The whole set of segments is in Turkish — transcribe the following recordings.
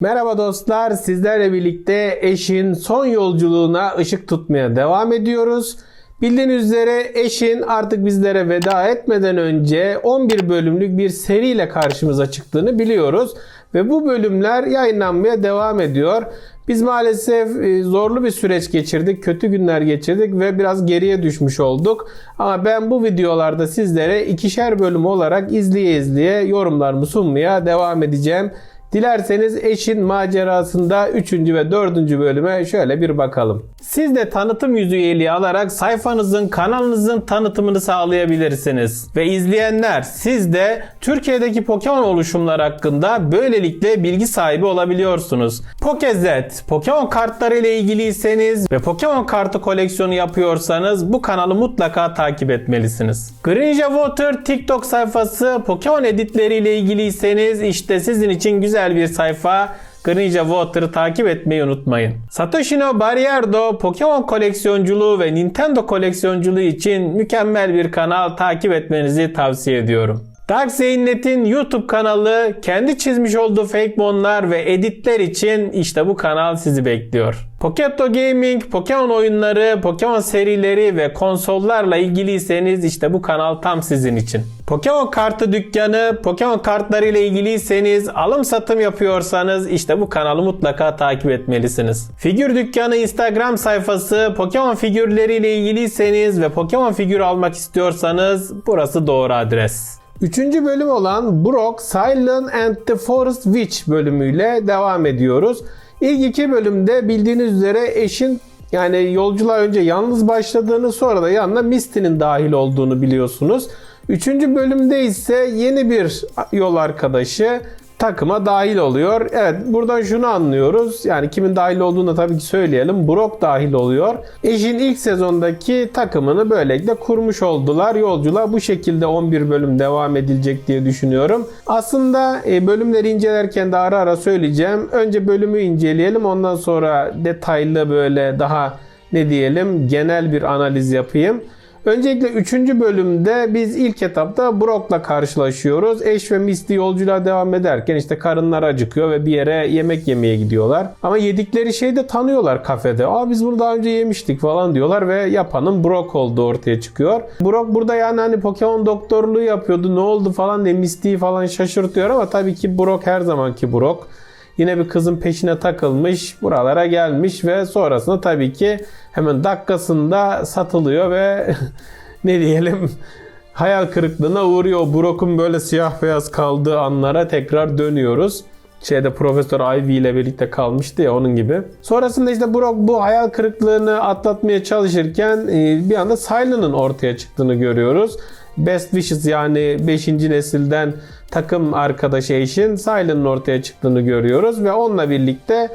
Merhaba dostlar, sizlerle birlikte eşin son yolculuğuna ışık tutmaya devam ediyoruz. Bildiğiniz üzere eşin artık bizlere veda etmeden önce 11 bölümlük bir seriyle karşımıza çıktığını biliyoruz. Ve bu bölümler yayınlanmaya devam ediyor. Biz maalesef e, zorlu bir süreç geçirdik, kötü günler geçirdik ve biraz geriye düşmüş olduk. Ama ben bu videolarda sizlere ikişer bölüm olarak izleye izleye yorumlarımı sunmaya devam edeceğim. Dilerseniz eşin macerasında 3. ve 4. bölüme şöyle bir bakalım. Siz de tanıtım yüzü üyeliği alarak sayfanızın, kanalınızın tanıtımını sağlayabilirsiniz. Ve izleyenler siz de Türkiye'deki Pokemon oluşumlar hakkında böylelikle bilgi sahibi olabiliyorsunuz. Pokezet, Pokemon kartları ile ilgiliyseniz ve Pokemon kartı koleksiyonu yapıyorsanız bu kanalı mutlaka takip etmelisiniz. Greninja Water TikTok sayfası Pokemon editleri ile ilgiliyseniz işte sizin için güzel bir sayfa. Greninja Water'ı takip etmeyi unutmayın. Satoshi no Barrierdo Pokemon koleksiyonculuğu ve Nintendo koleksiyonculuğu için mükemmel bir kanal takip etmenizi tavsiye ediyorum. Dark Zeynet'in YouTube kanalı kendi çizmiş olduğu fake monlar ve editler için işte bu kanal sizi bekliyor. Poketo Gaming, Pokemon oyunları, Pokemon serileri ve konsollarla ilgiliyseniz işte bu kanal tam sizin için. Pokemon kartı dükkanı, Pokemon kartları ile ilgiliyseniz, alım satım yapıyorsanız işte bu kanalı mutlaka takip etmelisiniz. Figür dükkanı Instagram sayfası, Pokemon figürleri ile ilgiliyseniz ve Pokemon figür almak istiyorsanız burası doğru adres. Üçüncü bölüm olan Brock, Silent and the Forest Witch bölümüyle devam ediyoruz. İlk iki bölümde bildiğiniz üzere eşin yani yolculuğa önce yalnız başladığını sonra da yanına Misty'nin dahil olduğunu biliyorsunuz. Üçüncü bölümde ise yeni bir yol arkadaşı takıma dahil oluyor. Evet buradan şunu anlıyoruz. Yani kimin dahil olduğunu da tabii ki söyleyelim. Brock dahil oluyor. Eşin ilk sezondaki takımını böylelikle kurmuş oldular. Yolculuğa bu şekilde 11 bölüm devam edilecek diye düşünüyorum. Aslında e, bölümleri incelerken de ara ara söyleyeceğim. Önce bölümü inceleyelim. Ondan sonra detaylı böyle daha ne diyelim genel bir analiz yapayım. Öncelikle 3. bölümde biz ilk etapta Brock'la karşılaşıyoruz. Ash ve Misty yolculuğa devam ederken işte karınlar acıkıyor ve bir yere yemek yemeye gidiyorlar. Ama yedikleri şeyi de tanıyorlar kafede. Aa biz bunu daha önce yemiştik falan diyorlar ve yapanın Brock olduğu ortaya çıkıyor. Brock burada yani hani Pokemon doktorluğu yapıyordu ne oldu falan diye Misty'yi falan şaşırtıyor ama tabii ki Brock her zamanki Brock. Yine bir kızın peşine takılmış, buralara gelmiş ve sonrasında tabii ki hemen dakikasında satılıyor ve ne diyelim hayal kırıklığına uğruyor. Brock'un böyle siyah beyaz kaldığı anlara tekrar dönüyoruz. Şeyde Profesör Ivy ile birlikte kalmıştı ya onun gibi. Sonrasında işte Brock bu hayal kırıklığını atlatmaya çalışırken e, bir anda Silent'ın ortaya çıktığını görüyoruz. Best Wishes yani 5. nesilden takım arkadaşı eşin Silent'ın ortaya çıktığını görüyoruz ve onunla birlikte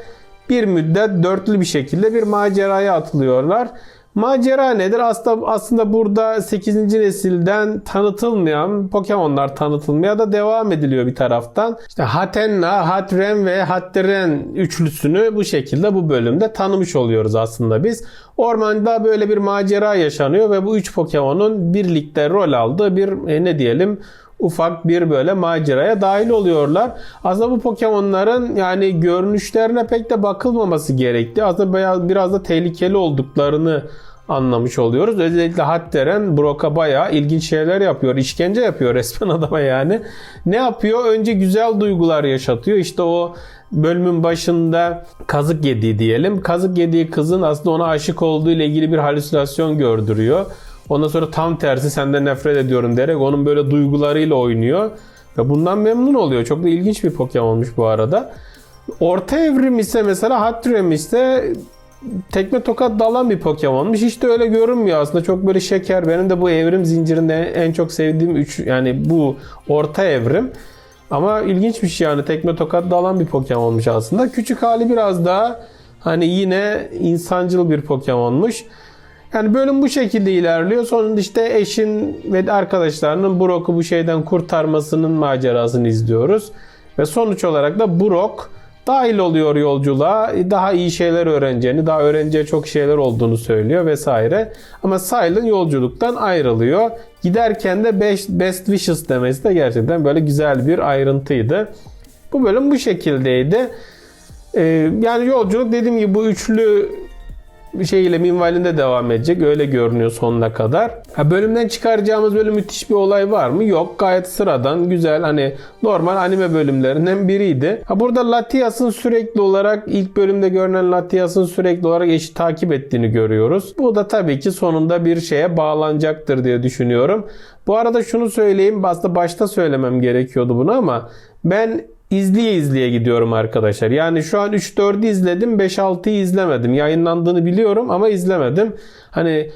bir müddet dörtlü bir şekilde bir maceraya atılıyorlar. Macera nedir? Aslında, aslında burada 8. nesilden tanıtılmayan Pokemon'lar tanıtılmaya da devam ediliyor bir taraftan. İşte Hatenna, Hatren ve Hatteren üçlüsünü bu şekilde bu bölümde tanımış oluyoruz aslında biz. Ormanda böyle bir macera yaşanıyor ve bu üç Pokemon'un birlikte rol aldığı bir e, ne diyelim ufak bir böyle maceraya dahil oluyorlar. Aslında bu Pokemon'ların yani görünüşlerine pek de bakılmaması gerekti. Aslında biraz, biraz da tehlikeli olduklarını anlamış oluyoruz. Özellikle Hatteren Brock'a bayağı ilginç şeyler yapıyor. İşkence yapıyor resmen adama yani. Ne yapıyor? Önce güzel duygular yaşatıyor. İşte o bölümün başında kazık yediği diyelim. Kazık yediği kızın aslında ona aşık olduğu ile ilgili bir halüsinasyon gördürüyor. Ondan sonra tam tersi senden nefret ediyorum diyerek onun böyle duygularıyla oynuyor. Ve bundan memnun oluyor. Çok da ilginç bir Pokemon'muş bu arada. Orta evrim ise mesela Hatterene ise tekme tokat dalan bir Pokemon'muş. Hiç de öyle görünmüyor aslında. Çok böyle şeker. Benim de bu evrim zincirinde en çok sevdiğim 3 yani bu orta evrim. Ama ilginç bir şey yani tekme tokat dalan bir Pokemon'muş aslında. Küçük hali biraz daha hani yine insancıl bir Pokemon'muş. Yani bölüm bu şekilde ilerliyor. Sonunda işte eşin ve arkadaşlarının Brock'u bu şeyden kurtarmasının macerasını izliyoruz. Ve sonuç olarak da Brock dahil oluyor yolculuğa. Daha iyi şeyler öğreneceğini, daha öğreneceği çok şeyler olduğunu söylüyor vesaire. Ama Silent yolculuktan ayrılıyor. Giderken de best, best wishes demesi de gerçekten böyle güzel bir ayrıntıydı. Bu bölüm bu şekildeydi. Ee, yani yolculuk dediğim gibi bu üçlü şeyle minvalinde devam edecek. Öyle görünüyor sonuna kadar. Ha, bölümden çıkaracağımız böyle müthiş bir olay var mı? Yok. Gayet sıradan, güzel hani normal anime bölümlerinden biriydi. Ha, burada Latias'ın sürekli olarak ilk bölümde görünen Latias'ın sürekli olarak eşi takip ettiğini görüyoruz. Bu da tabii ki sonunda bir şeye bağlanacaktır diye düşünüyorum. Bu arada şunu söyleyeyim. Aslında başta söylemem gerekiyordu bunu ama ben izleye izleye gidiyorum arkadaşlar. Yani şu an 3-4'ü izledim 5-6'yı izlemedim. Yayınlandığını biliyorum ama izlemedim. Hani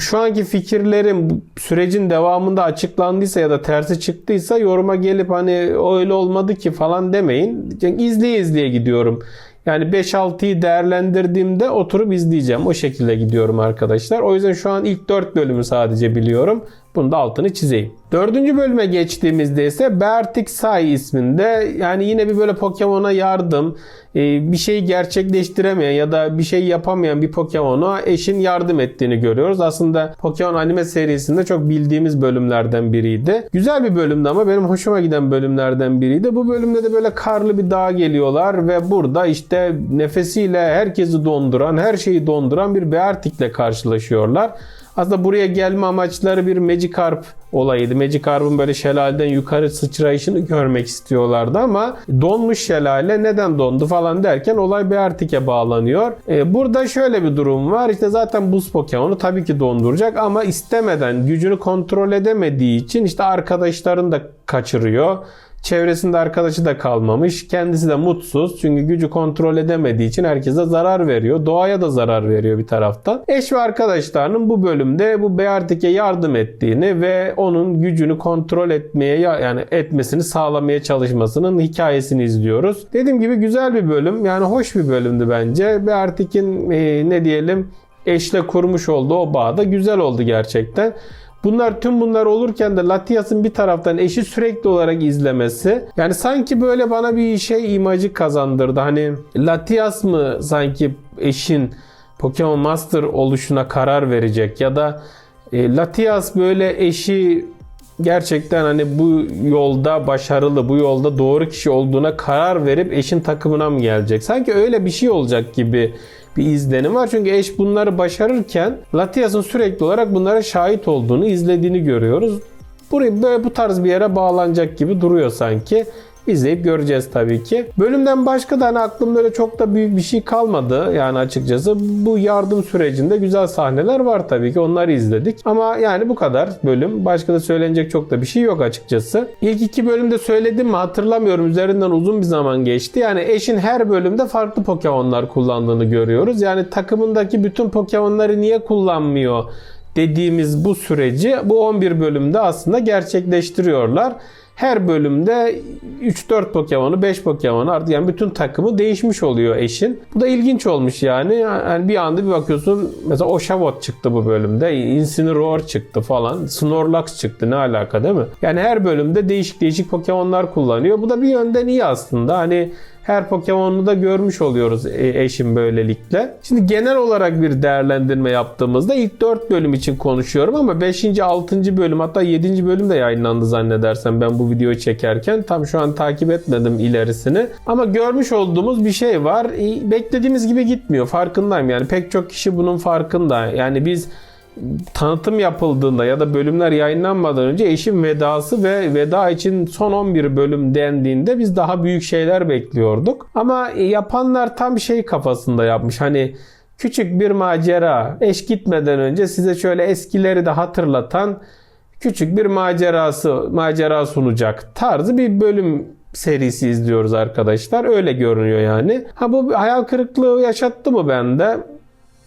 şu anki fikirlerim sürecin devamında açıklandıysa ya da tersi çıktıysa yoruma gelip hani öyle olmadı ki falan demeyin. Yani izleye izleye gidiyorum. Yani 5-6'yı değerlendirdiğimde oturup izleyeceğim. O şekilde gidiyorum arkadaşlar. O yüzden şu an ilk 4 bölümü sadece biliyorum. Bunu da altını çizeyim. Dördüncü bölüme geçtiğimizde ise Bertik Sai isminde yani yine bir böyle Pokemon'a yardım, e, bir şeyi gerçekleştiremeyen ya da bir şey yapamayan bir Pokemon'a eşin yardım ettiğini görüyoruz. Aslında Pokemon anime serisinde çok bildiğimiz bölümlerden biriydi. Güzel bir bölümdü ama benim hoşuma giden bölümlerden biriydi. Bu bölümde de böyle karlı bir dağa geliyorlar ve burada işte nefesiyle herkesi donduran, her şeyi donduran bir Beartic'le karşılaşıyorlar. Aslında buraya gelme amaçları bir Magikarp olayıydı. Magikarp'ın böyle şelaleden yukarı sıçrayışını görmek istiyorlardı ama donmuş şelale neden dondu falan derken olay Beartic'e bağlanıyor. Ee, burada şöyle bir durum var. İşte zaten buz Pokemon'u tabii ki donduracak ama istemeden gücünü kontrol edemediği için işte arkadaşlarını da kaçırıyor. Çevresinde arkadaşı da kalmamış. Kendisi de mutsuz. Çünkü gücü kontrol edemediği için herkese zarar veriyor. Doğaya da zarar veriyor bir taraftan. Eş ve arkadaşlarının bu bölümde bu Beartic'e yardım ettiğini ve onun gücünü kontrol etmeye yani etmesini sağlamaya çalışmasının hikayesini izliyoruz. Dediğim gibi güzel bir bölüm. Yani hoş bir bölümdü bence. Beartic'in e, ne diyelim eşle kurmuş olduğu o bağ da güzel oldu gerçekten. Bunlar tüm bunlar olurken de Latias'ın bir taraftan eşi sürekli olarak izlemesi yani sanki böyle bana bir şey imajı kazandırdı. Hani Latias mı sanki eşin Pokemon Master oluşuna karar verecek ya da e, Latias böyle eşi gerçekten hani bu yolda başarılı, bu yolda doğru kişi olduğuna karar verip eşin takımına mı gelecek? Sanki öyle bir şey olacak gibi bir izlenim var. Çünkü eş bunları başarırken Latias'ın sürekli olarak bunlara şahit olduğunu, izlediğini görüyoruz. Burayı böyle bu tarz bir yere bağlanacak gibi duruyor sanki. İzleyip göreceğiz tabii ki. Bölümden başka da hani aklımda öyle çok da büyük bir şey kalmadı yani açıkçası. Bu yardım sürecinde güzel sahneler var tabii ki onları izledik. Ama yani bu kadar bölüm. Başka da söylenecek çok da bir şey yok açıkçası. İlk iki bölümde söyledim mi hatırlamıyorum. Üzerinden uzun bir zaman geçti. Yani eşin her bölümde farklı Pokemon'lar kullandığını görüyoruz. Yani takımındaki bütün Pokemon'ları niye kullanmıyor dediğimiz bu süreci bu 11 bölümde aslında gerçekleştiriyorlar her bölümde 3-4 Pokemon'u 5 Pokemon'u artık yani bütün takımı değişmiş oluyor eşin. Bu da ilginç olmuş yani. yani bir anda bir bakıyorsun mesela Oshawott çıktı bu bölümde. Incineroar çıktı falan. Snorlax çıktı ne alaka değil mi? Yani her bölümde değişik değişik Pokemon'lar kullanıyor. Bu da bir yönden iyi aslında. Hani her Pokemon'u da görmüş oluyoruz e, eşim böylelikle. Şimdi genel olarak bir değerlendirme yaptığımızda ilk 4 bölüm için konuşuyorum ama 5. 6. bölüm hatta 7. bölüm de yayınlandı zannedersem ben bu videoyu çekerken. Tam şu an takip etmedim ilerisini. Ama görmüş olduğumuz bir şey var. Beklediğimiz gibi gitmiyor. Farkındayım yani pek çok kişi bunun farkında. Yani biz tanıtım yapıldığında ya da bölümler yayınlanmadan önce eşim vedası ve veda için son 11 bölüm dendiğinde biz daha büyük şeyler bekliyorduk. Ama yapanlar tam şey kafasında yapmış. Hani küçük bir macera. Eş gitmeden önce size şöyle eskileri de hatırlatan küçük bir macerası macera sunacak tarzı bir bölüm serisi izliyoruz arkadaşlar. Öyle görünüyor yani. Ha bu hayal kırıklığı yaşattı mı bende?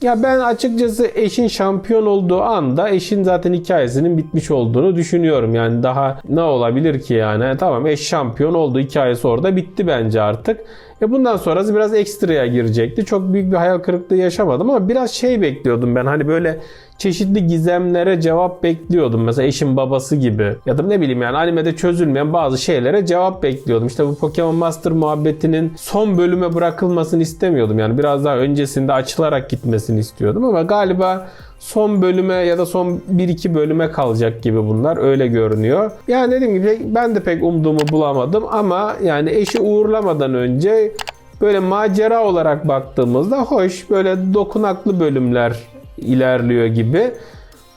Ya ben açıkçası eşin şampiyon olduğu anda eşin zaten hikayesinin bitmiş olduğunu düşünüyorum. Yani daha ne olabilir ki yani? Tamam eş şampiyon oldu hikayesi orada bitti bence artık. E bundan sonrası biraz ekstraya girecekti. Çok büyük bir hayal kırıklığı yaşamadım ama biraz şey bekliyordum ben. Hani böyle çeşitli gizemlere cevap bekliyordum. Mesela eşin babası gibi. Ya da ne bileyim yani animede çözülmeyen bazı şeylere cevap bekliyordum. İşte bu Pokemon Master muhabbetinin son bölüme bırakılmasını istemiyordum. Yani biraz daha öncesinde açılarak gitmesini istiyordum ama galiba son bölüme ya da son 1-2 bölüme kalacak gibi bunlar öyle görünüyor. Yani dediğim gibi ben de pek umduğumu bulamadım ama yani eşi uğurlamadan önce Böyle macera olarak baktığımızda hoş böyle dokunaklı bölümler ilerliyor gibi.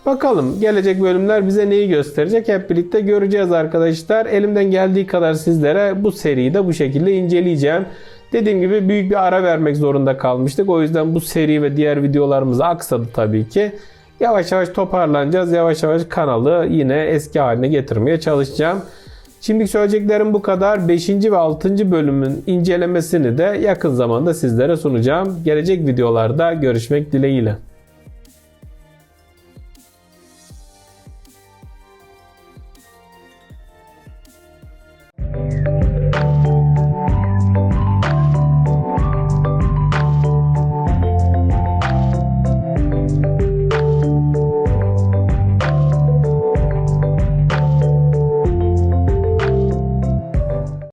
Bakalım gelecek bölümler bize neyi gösterecek hep birlikte göreceğiz arkadaşlar. Elimden geldiği kadar sizlere bu seriyi de bu şekilde inceleyeceğim. Dediğim gibi büyük bir ara vermek zorunda kalmıştık. O yüzden bu seri ve diğer videolarımız aksadı tabii ki. Yavaş yavaş toparlanacağız. Yavaş yavaş kanalı yine eski haline getirmeye çalışacağım. Şimdi söyleyeceklerim bu kadar. 5. ve 6. bölümün incelemesini de yakın zamanda sizlere sunacağım. Gelecek videolarda görüşmek dileğiyle.